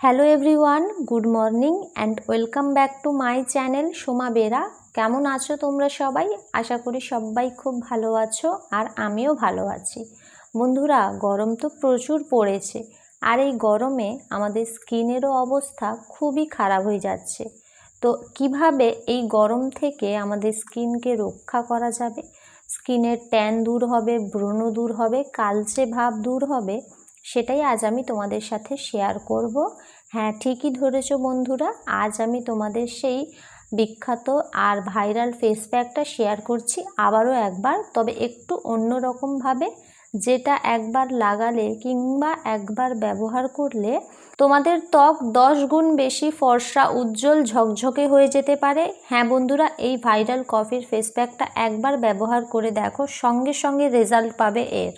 Hello everyone good morning and welcome back to my channel Soma Bera কেমন আছো তোমরা সবাই? আশা করি সবাই খুব ভালো আছো আর আমিও ভালো আছি। বন্ধুরা, গরম তো প্রচুর পড়েছে আর এই গরমে আমাদের স্কিনেরও অবস্থা খুবই খারাপ হয়ে যাচ্ছে। তো কীভাবে এই গরম থেকে আমাদের স্কিনকে রক্ষা করা যাবে? স্কিনের ট্যান দূর হবে, ব্রণ দূর হবে, কালচে ভাব দূর হবে সেটাই আজ আমি তোমাদের সাথে শেয়ার করব। হ্যাঁ ঠিকই ধরেছ বন্ধুরা, আজ আমি তোমাদের সেই বিখ্যাত আর ভাইরাল ফেস প্যাকটা শেয়ার করছি আবারও একবার, তবে একটু অন্য রকমভাবে যেটা একবার লাগালে কিংবা একবার ব্যবহার করলে তোমাদের ত্বক দশ গুণ বেশি ফর্সা, উজ্জ্বল, ঝকঝকে হয়ে যেতে পারে। হ্যাঁ বন্ধুরা, এই ভাইরাল কফির ফেস প্যাকটা একবার ব্যবহার করে দেখো, সঙ্গে সঙ্গে রেজাল্ট পাবে এর।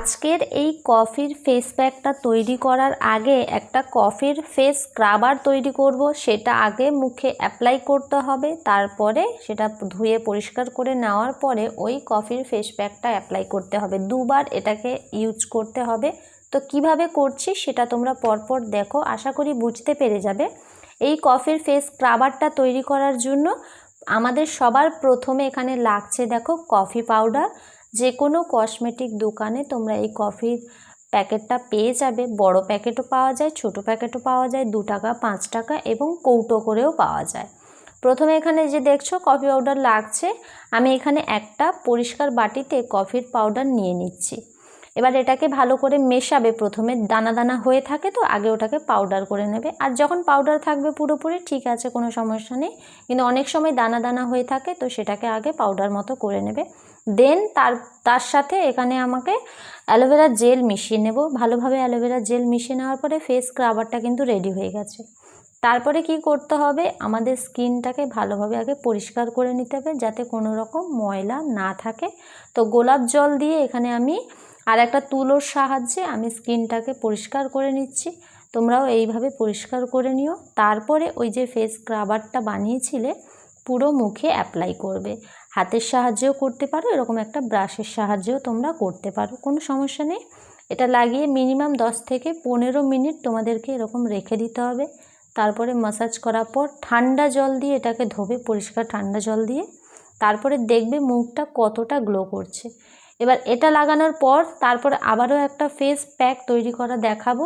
আজকের এই কফির ফেস প্যাকটা তৈরি করার আগে একটা কফির ফেস স্ক্রাবার তৈরি করব, সেটা আগে মুখে অ্যাপ্লাই করতে হবে, তারপরে সেটা ধুয়ে পরিষ্কার করে নেওয়ার পরে ওই কফির ফেস প্যাকটা অ্যাপ্লাই করতে হবে। দুবার এটাকে ইউজ করতে হবে। তো কীভাবে করছি সেটা তোমরা পরপর দেখো, আশা করি বুঝতে পেরে যাবে। এই কফির ফেস স্ক্রাবারটা তৈরি করার জন্য আমাদের সবার প্রথমে এখানে লাগছে দেখো কফি পাউডার যে কোনো কসমেটিক দোকানে তোমরা এই কফির প্যাকেটটা পেয়ে যাবে। বড় প্যাকেটও পাওয়া যায়, ছোট প্যাকেটও পাওয়া যায়, দু টাকা, পাঁচ টাকা এবং কৌটো করেও পাওয়া যায়। প্রথমে এখানে যে দেখছ কফি পাউডার লাগছে, আমি এখানে একটা পরিষ্কার বাটিতে কফির পাউডার নিয়ে নিচ্ছি। এবার এটাকে ভালো করে মেশাবে, প্রথমে দানা দানা হয়ে থাকে তো, আগে ওটাকে পাউডার করে নেবে। আর যখন পাউডার থাকবে পুরোপুরি, ঠিক আছে, কোনো সমস্যা নেই। কিন্তু অনেক সময় দানা দানা হয়ে থাকে তো, সেটাকে আগে পাউডার মতো করে নেবে। দেন তার তার সাথে এখানে আমাকে অ্যালোভেরা জেল মিশিয়ে নেব। ভালোভাবে অ্যালোভেরা জেল মিশিয়ে নেওয়ার পরে ফেস স্ক্রাবারটা কিন্তু রেডি হয়ে গেছে। তারপরে কি করতে হবে? আমাদের স্কিনটাকে ভালোভাবে আগে পরিষ্কার করে নিতে হবে যাতে কোনো রকম ময়লা না থাকে। তো গোলাপ জল দিয়ে এখানে আমি আর একটা তুলোর সাহায্যে আমি স্কিনটাকে পরিষ্কার করে নিচ্ছি। তোমরাও এইভাবে পরিষ্কার করে নিও। তারপরে ওই যে ফেস স্ক্রাবারটা বানিয়েছিলে, পুরো মুখে অ্যাপ্লাই করবে। হাতের সাহায্যেও করতে পারো, এরকম একটা ব্রাশের সাহায্যেও তোমরা করতে পারো, কোনো সমস্যা নেই। এটা লাগিয়ে মিনিমাম দশ থেকে পনেরো মিনিট তোমাদেরকে এরকম রেখে দিতে হবে। তারপরে মাসাজ করার পর ঠান্ডা জল দিয়ে এটাকে ধোবে, পরিষ্কার ঠান্ডা জল দিয়ে। তারপরে দেখবে মুখটা কতটা গ্লো করছে। এবার এটা লাগানোর পর তারপর আবারও একটা ফেস প্যাক তৈরি করা দেখাবো।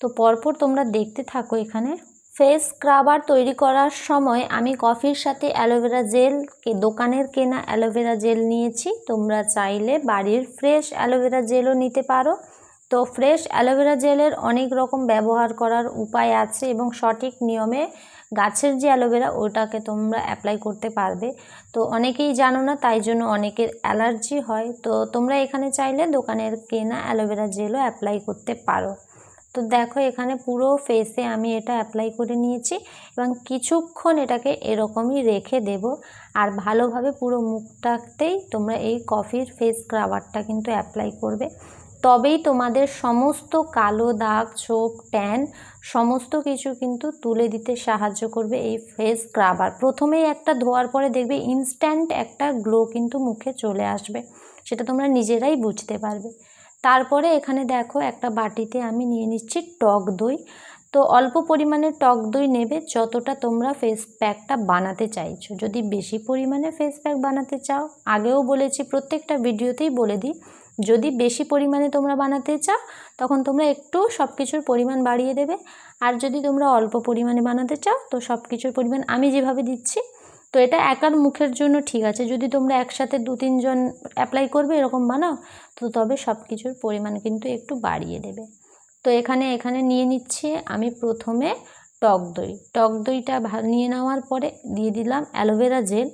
তো পরপর তোমরা দেখতে থাকো এখানে। ফেস স্ক্রাবার তৈরি করার সময় আমি কফির সাথে অ্যালোভেরা জেল দোকানের কেনা অ্যালোভেরা জেল নিয়েছি। তোমরা চাইলে বাড়ির ফ্রেশ অ্যালোভেরা জেলও নিতে পারো। তো ফ্রেশ অ্যালোভেরা জেলের অনেক রকম ব্যবহার করার উপায় আছে এবং সঠিক নিয়মে গাছের যে অ্যালোভেরা, ওটাকে তোমরা অ্যাপ্লাই করতে পারবে। তো অনেকেই জানো না, তাই জন্য অনেকের অ্যালার্জি হয়। তো তোমরা এখানে চাইলে দোকানের কেনা অ্যালোভেরা জেলও অ্যাপ্লাই করতে পারো। তো দেখো এখানে পুরো ফেসে আমি এটা অ্যাপ্লাই করে নিয়েছি এবং কিছুক্ষণ এটাকে এরকমই রেখে দেব। আর ভালোভাবে পুরো মুখটাতেই তোমরা এই কফির ফেস স্ক্রাবারটা কিন্তু অ্যাপ্লাই করবে। তবেই তোমাদের সমস্ত কালো দাগ, চোখ ট্যান সমস্ত কিছু কিন্তু তুলে দিতে সাহায্য করবে এই ফেস স্ক্রাবার প্রথমেই একটা ধোয়ার পরে দেখবে ইনস্ট্যান্ট একটা গ্লো কিন্তু মুখে চলে আসবে। সেটা তোমরা নিজেরাই বুঝতে পারবে। তারপরে এখানে দেখো একটা বাটিতে আমি নিয়ে নিচ্ছি টক দই। তো অল্প পরিমাণে টক দই নেবে যতটা তোমরা ফেস প্যাকটা বানাতে চাইছো। যদি বেশি পরিমাণে ফেস প্যাক বানাতে চাও, আগেও বলেছি, প্রত্যেকটা ভিডিওতেই বলে দিই, যদি বেশি পরিমাণে তোমরা বানাতে চাও, তখন তোমরা একটু সব কিছুর পরিমাণ বাড়িয়ে দেবে। আর যদি তোমরা অল্প পরিমাণে বানাতে চাও, তো সব কিছুর পরিমাণ আমি যেভাবে দিচ্ছি তো এটা একার মুখের জন্য ঠিক আছে। যদি তোমরা একসাথে দু তিনজন অ্যাপ্লাই করবে, এরকম বানাও, তো তবে সব কিছুর পরিমাণ কিন্তু একটু বাড়িয়ে দেবে। তো এখানে এখানে নিয়ে নিচ্ছি আমি প্রথমে টক দই। টক দইটা নিয়ে নেওয়ার পরে দিয়ে দিলাম অ্যালোভেরা জেল।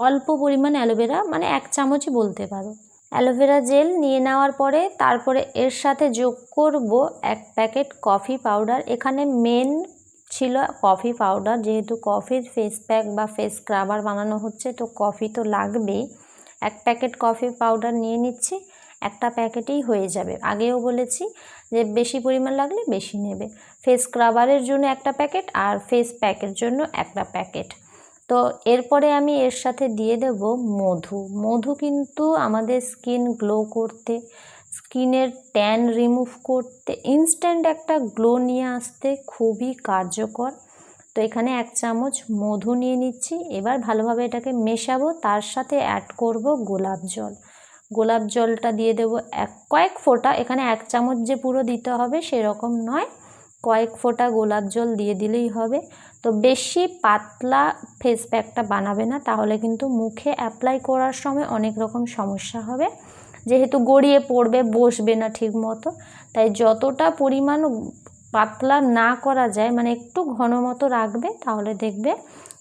অল্প পরিমাণ অ্যালোভেরা মানে এক চামচই বলতে পারো। অ্যালোভেরা জেল নিয়ে নেওয়ার পরে তারপরে এর সাথে যোগ করব এক প্যাকেট কফি পাউডার। এখানে মেন ছিল কফি পাউডার। যেহেতু কফির ফেস প্যাক বা ফেস স্ক্রাবার বানানো হচ্ছে, তো কফি তো লাগবেই। এক প্যাকেট কফি পাউডার নিয়ে নিচ্ছি, একটা প্যাকেটেই হয়ে যাবে। আগেও বলেছি যে বেশি পরিমাণ লাগলে বেশি নেবে। ফেস স্ক্রাবারের জন্য একটা প্যাকেট আর ফেস প্যাকের জন্য একটা প্যাকেট। তো এরপরে আমি এর সাথে দিয়ে দেব মধু। মধু কিন্তু আমাদের স্কিন গ্লো করতে স্কিনের ট্যান রিমুভ করতে ইনস্ট্যান্ট একটা গ্লো নিয়ে আসতে খুবই কার্যকর। তো এখানে এক চামচ মধু নিয়ে নিচ্ছি, এবার ভালোভাবে এটাকে মেশাবো, তার সাথে অ্যাড করব গোলাপ জল। গোলাপ জলটা দিয়ে দেবো এক, কয়েক ফোঁটা, এখানে এক চামচ যে পুরো দিতে হবে সেরকম নয়, কয়েক ফোঁটা গোলাপ জল দিয়ে দিলেই হবে। তো বেশি পাতলা ফেস প্যাকটা বানাবে না, তাহলে কিন্তু মুখে অ্যাপ্লাই করার সময় অনেক রকম সমস্যা হবে। যেহেতু গড়িয়ে পড়বে, বসবে না ঠিক মতো। তাই যতটা পরিমাণ পাতলা না করা যায় মানে একটু ঘন মতো রাখবে, তাহলে দেখবে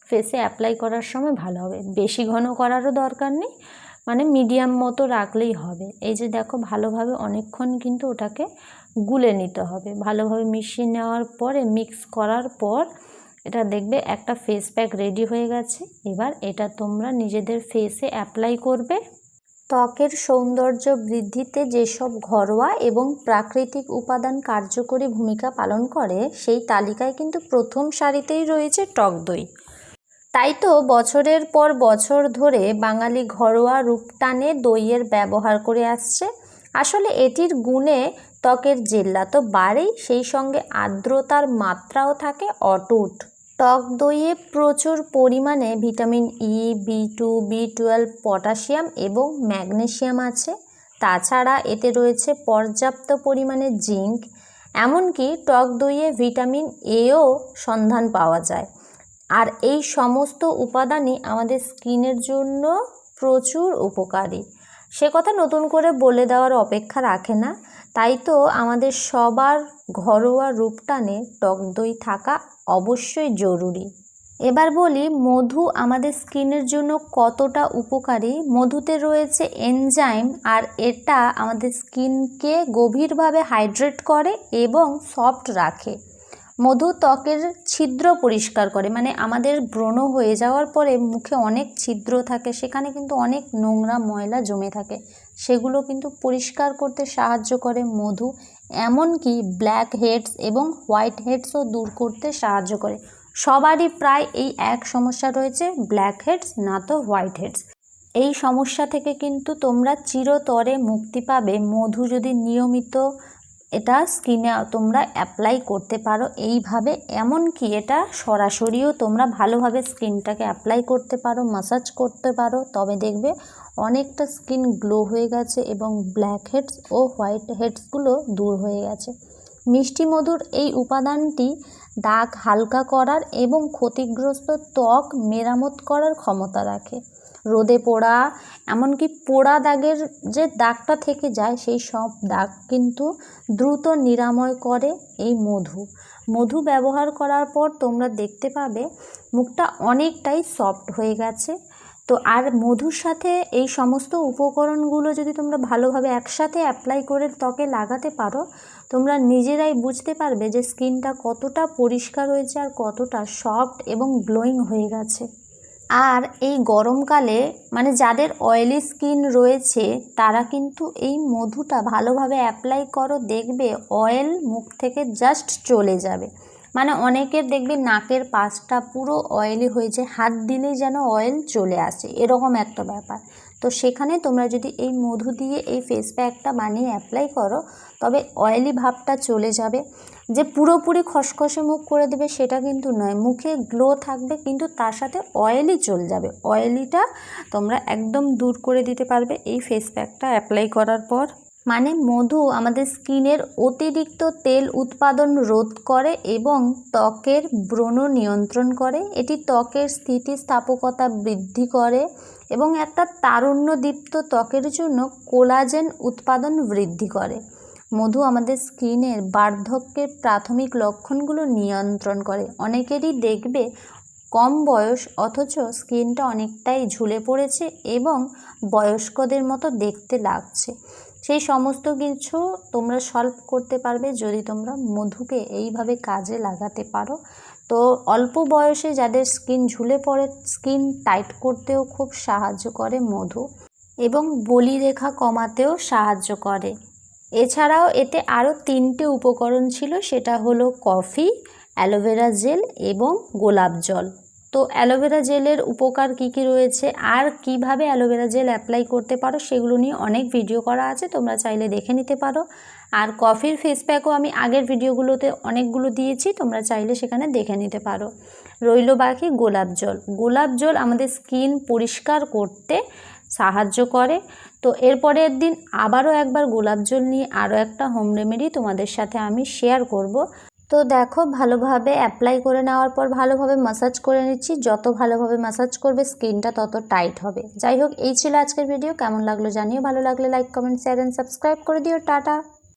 ফেসে অ্যাপ্লাই করার সময় ভালো হবে। বেশি ঘন করারও দরকার নেই মানে মিডিয়াম মতো রাখলেই হবে। এই যে দেখো, ভালোভাবে অনেকক্ষণ কিন্তু ওটাকে গুলে নিতে হবে। ভালোভাবে মিশিয়ে নেওয়ার পরে মিক্স করার পর, এটা দেখবে একটা ফেস প্যাক রেডি হয়ে গেছে। এবার এটা তোমরা নিজেদের ফেসে অ্যাপ্লাই করবে। ত্বকের সৌন্দর্য বৃদ্ধিতে যেসব ঘরোয়া এবং প্রাকৃতিক উপাদান কার্যকরী ভূমিকা পালন করে, সেই তালিকায় কিন্তু প্রথম সারিতেই রয়েছে টক দই। তাই তো বছরের পর বছর ধরে বাঙালি ঘরোয়া রূপটানে দইয়ের ব্যবহার করে আসছে। আসলে এটির গুণে ত্বকের জেল্লা তো বাড়েই, সেই সঙ্গে আর্দ্রতার মাত্রাও থাকে, অটুট। টক দইয়ে প্রচুর পরিমাণে vitamin E B two B twelve potassium এবং ম্যাগনেশিয়াম আছে। তাছাড়া এতে রয়েছে পর্যাপ্ত পরিমাণে জিঙ্ক, এমনকি টক দইয়ে ভিটামিন এও সন্ধান পাওয়া যায়। আর এই সমস্ত উপাদানই আমাদের স্কিনের জন্য প্রচুর উপকারী। সে কথা নতুন করে বলে দেওয়ার অপেক্ষা রাখে না। তাই তো আমাদের সবার ঘরোয়া রূপটানে টক দই থাকা অবশ্যই জরুরি। এবার বলি, মধু আমাদের স্কিনের জন্য কতটা উপকারী? মধুতে রয়েছে এনজাইম আর এটা আমাদের স্কিনকে গভীরভাবে হাইড্রেট করে এবং সফট রাখে। মধু ত্বকের ছিদ্র পরিষ্কার করে মানে আমাদের ব্রণ হয়ে যাওয়ার পরে মুখে অনেক ছিদ্র থাকে, সেখানে কিন্তু অনেক নোংরা ময়লা জমে থাকে। সেগুলো কিন্তু পরিষ্কার করতে সাহায্য করে মধু, এমনকি ব্ল্যাক হেডস এবং হোয়াইট হেডসও দূর করতে সাহায্য করে। সবারই প্রায় এই এক সমস্যা রয়েছে, ব্ল্যাক হেডস না তো হোয়াইট হেডস। এই সমস্যা থেকে কিন্তু তোমরা চিরতরে মুক্তি পাবে। মধু যদি নিয়মিত এটা স্কিনে তোমরা অ্যাপ্লাই করতে পারো। এইভাবে এমনকি এটা সরাসরিও তোমরা ভালোভাবে স্কিনটাকে অ্যাপ্লাই করতে পারো মাসাজ করতে পারো। তবে দেখবে অনেকটা স্কিন গ্লো হয়ে গেছে এবং ব্ল্যাক হেডস ও হোয়াইট হেডসগুলো দূর হয়ে গেছে। মিষ্টি মধুর এই উপাদানটি দাগ হালকা করার এবং ক্ষতিগ্রস্ত ত্বক মেরামত করার ক্ষমতা রাখে। রোদে পোড়া, এমনকি পোড়া দাগের যে দাগটা থেকে যায়, সেই সব দাগ কিন্তু দ্রুত নিরাময় করে এই মধু। মধু ব্যবহার করার পর তোমরা দেখতে পাবে মুখটা অনেকটাই সফট হয়ে গেছে। তো আর মধুর সাথে এই সমস্ত উপকরণগুলো যদি তোমরা ভালোভাবে একসাথে অ্যাপ্লাই করে ত্বকে লাগাতে পারো, তোমরা নিজেরাই বুঝতে পারবে যে স্কিনটা কতটা পরিষ্কার হয়েছে আর কতটা সফট এবং গ্লোয়িং হয়ে গেছে। আর এই গরমকালে মানে যাদের অয়েলি স্কিন রয়েছে, তারা কিন্তু এই মধুটা ভালোভাবে অ্যাপ্লাই করো, দেখবে অয়েল মুখ থেকে জাস্ট চলে যাবে। মানে অনেকের দেখবে নাকের পাশটা পুরো অয়েলি হয়েছে হাত দিলেই যেন অয়েল চলে আসে, এরকম একটা ব্যাপার। তো সেখানে তোমরা যদি এই মধু দিয়ে এই ফেস প্যাকটা বানিয়ে অ্যাপ্লাই করো, তবে অয়েলি ভাবটা চলে যাবে। যে পুরোপুরি খসখসে মুখ করে দেবে সেটা কিন্তু নয়। মুখে গ্লো থাকবে কিন্তু তার সাথে অয়েলি চলে যাবে। অয়েলিটা তোমরা একদম দূর করে দিতে পারবে এই ফেস প্যাকটা অ্যাপ্লাই করার পর। মানে মধু আমাদের স্কিনের অতিরিক্ত তেল উৎপাদন রোধ করে এবং ত্বকের ব্রণ নিয়ন্ত্রণ করে। এটি ত্বকের স্থিতিস্থাপকতা বৃদ্ধি করে এবং একটা তারুণ্যদীপ্ত ত্বকের জন্য কোলাজেন উৎপাদন বৃদ্ধি করে। মধু আমাদের স্কিনের বার্ধক্যের প্রাথমিক লক্ষণগুলো নিয়ন্ত্রণ করে। অনেকেরই দেখবে কম বয়স, অথচ স্কিনটা অনেকটাই ঝুলে পড়েছে এবং বয়স্কদের মতো দেখতে লাগছে। সেই সমস্ত কিছু তোমরা সলভ করতে পারবে যদি তোমরা মধুকে এইভাবে কাজে লাগাতে পারো। তো অল্প বয়সে যাদের স্কিন ঝুলে পড়ে, স্কিন টাইট করতেও খুব সাহায্য করে মধু এবং বলিরেখা কমাতেও সাহায্য করে। এছাড়াও এতে আরও তিনটে উপকরণ ছিল, সেটা হলো কফি, অ্যালোভেরা জেল এবং গোলাপ জল। তো অ্যালোভেরা জেলের উপকার কি কি রয়েছে? আর কীভাবে অ্যালোভেরা জেল অ্যাপ্লাই করতে পারো সেগুলো নিয়ে অনেক ভিডিও করা আছে, তোমরা চাইলে দেখে নিতে পারো। আর কফির ফেস প্যাকও আমি আগের ভিডিওগুলোতে অনেকগুলো দিয়েছি, তোমরা চাইলে সেখানে দেখে নিতে পারো। রইল বাকি গোলাপ জল। গোলাপ জল আমাদের স্কিন পরিষ্কার করতে সাহায্য করে। তো এরপরের দিন আবারও একবার গোলাপ জল নিয়ে আরও একটা হোম রেমেডি তোমাদের সাথে আমি শেয়ার করব। তো দেখো, ভালোভাবে অ্যাপ্লাই করে নেওয়ার পর ভালোভাবে মাসাজ করে নিচ্ছি। যত ভালোভাবে মাসাজ করবে স্কিনটা তত টাইট হবে। যাই হোক, এই ছিল আজকের ভিডিও কেমন লাগল জানিও। ভালো লাগলে like comment share and subscribe করে দিও। টাটা!